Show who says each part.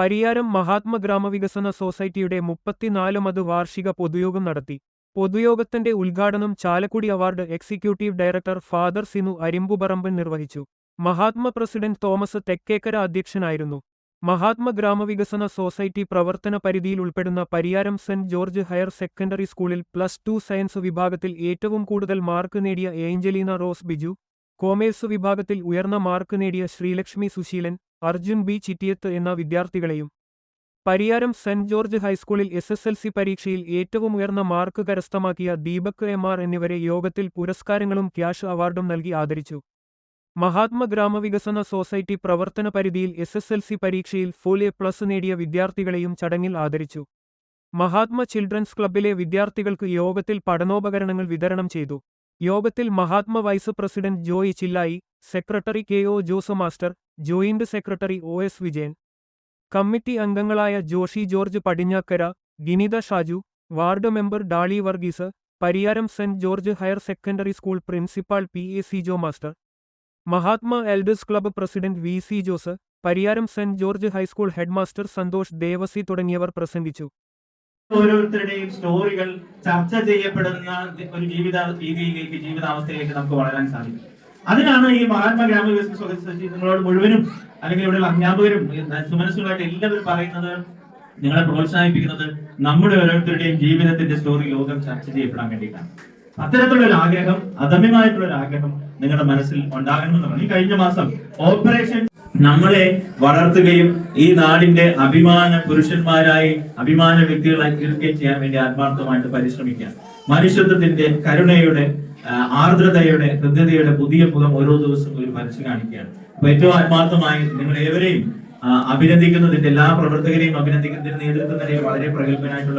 Speaker 1: പരിയാരം മഹാത്മ ഗ്രാമവികസന സൊസൈറ്റിയുടെ മുപ്പത്തിനാലാമത് വാർഷിക പൊതുയോഗം നടത്തി. പൊതുയോഗത്തിന്റെ ഉദ്ഘാടനം Chalakudy award executive director father Sinu Arimpuparamban നിർവഹിച്ചു. മഹാത്മ പ്രസിഡന്റ് തോമസ് തെക്കേക്കര അധ്യക്ഷനായിരുന്നു. മഹാത്മ ഗ്രാമവികസന സൊസൈറ്റി പ്രവർത്തന പരിധിയിൽ ഉൾപ്പെടുന്ന Pariyaram saint George higher secondary സ്കൂളിൽ പ്ലസ് ടു സയൻസ് വിഭാഗത്തിൽ ഏറ്റവും കൂടുതൽ മാർക്ക് നേടിയ ഏഞ്ചലീന റോസ് ബിജു. കോമേഴ്സ് വിഭാഗത്തിൽ ഉയർന്ന മാർക്ക് നേടിയ ശ്രീലക്ഷ്മി സുശീലൻ. അർജുൻ ബി. ചിറ്റിയത്ത് എന്ന വിദ്യാർത്ഥികളെയും പരിയാരം സെന്റ് ജോർജ് ഹൈസ്കൂളിൽ എസ് എസ് എൽ സി പരീക്ഷയിൽ ഏറ്റവും ഉയർന്ന മാർക്ക് കരസ്ഥമാക്കിയ ദീപക് എം. ആർ. എന്നിവരെ യോഗത്തിൽ പുരസ്കാരങ്ങളും ക്യാഷ് അവാർഡും നൽകി ആദരിച്ചു. മഹാത്മ ഗ്രാമവികസന സൊസൈറ്റി പ്രവർത്തന പരിധിയിൽ എസ് എസ് എൽ സി പരീക്ഷയിൽ ഫുൾ എ പ്ലസ് നേടിയ വിദ്യാർത്ഥികളെയും ചടങ്ങിൽ ആദരിച്ചു. മഹാത്മ ചിൽഡ്രൻസ് ക്ലബ്ബിലെ വിദ്യാർത്ഥികൾക്ക് യോഗത്തിൽ പഠനോപകരണങ്ങൾ വിതരണം ചെയ്തു. യോഗത്തിൽ Mahatma vice president Joy ചില്ലായി secretary K O Jose master joint secretary O S Vijayan committee അംഗങ്ങളായ Joshi George Padinjakkara Ginitha Shaju ward member Dolly Varghese Pariyaram saint George higher secondary school principal P A C Joe master Mahatma elders club president V C Jose Pariyaram saint George high school headmaster Santhosh Devasi തുടങ്ങിയവർ പ്രസംഗിച്ചു.
Speaker 2: ഓരോരുത്തരുടെയും സ്റ്റോറികൾ ചർച്ച ചെയ്യപ്പെടുന്ന ഒരു ജീവിത രീതിയിലേക്ക് ജീവിതാവസ്ഥയിലേക്ക് നമുക്ക് വളരാൻ സാധിക്കും. അതിനാണ് ഈ മഹാത്മാ ഗ്രാമവികസന സ്വദേശി നിങ്ങളോട് മുഴുവനും അല്ലെങ്കിൽ ഇവിടെയുള്ള അധ്യാപകരും സുമനസ്സുകളായിട്ട് എല്ലാവരും പറയുന്നത് നിങ്ങളെ പ്രോത്സാഹിപ്പിക്കുന്നത് നമ്മുടെ ഓരോരുത്തരുടെയും ജീവിതത്തിന്റെ സ്റ്റോറി ലോകം ചർച്ച ചെയ്യപ്പെടാൻ വേണ്ടിയിട്ടാണ്. അത്തരത്തിലുള്ള ഒരു ആഗ്രഹം അദമ്യമായിട്ടുള്ള ഒരു ആഗ്രഹം നിങ്ങളുടെ മനസ്സിൽ ഉണ്ടാകണമെന്നാണ് ഈ കഴിഞ്ഞ മാസം ഓപ്പറേഷൻ നമ്മളെ വളർത്തുകയും ഈ നാടിന്റെ അഭിമാന പുരുഷന്മാരായി അഭിമാന വ്യക്തികളായി തീർക്കുകയും ചെയ്യാൻ വേണ്ടി ആത്മാർത്ഥമായിട്ട് പരിശ്രമിക്കാം. മനുഷ്യത്വത്തിന്റെ കരുണയുടെ ആർദ്രതയുടെ ഹൃദ്യതയുടെ പുതിയ മുഖം ഓരോ ദിവസവും ഒരു വരച്ചു കാണിക്കുകയാണ്. അപ്പൊ ഏറ്റവും ആത്മാർത്ഥമായി നിങ്ങൾ ഏവരെയും അഭിനന്ദിക്കുന്നതിന്റെ എല്ലാ പ്രവർത്തകരെയും അഭിനന്ദിക്കുന്നതിന്റെ നേതൃത്വം തന്നെ വളരെ പ്രഗത്ഭനായിട്ടുള്ള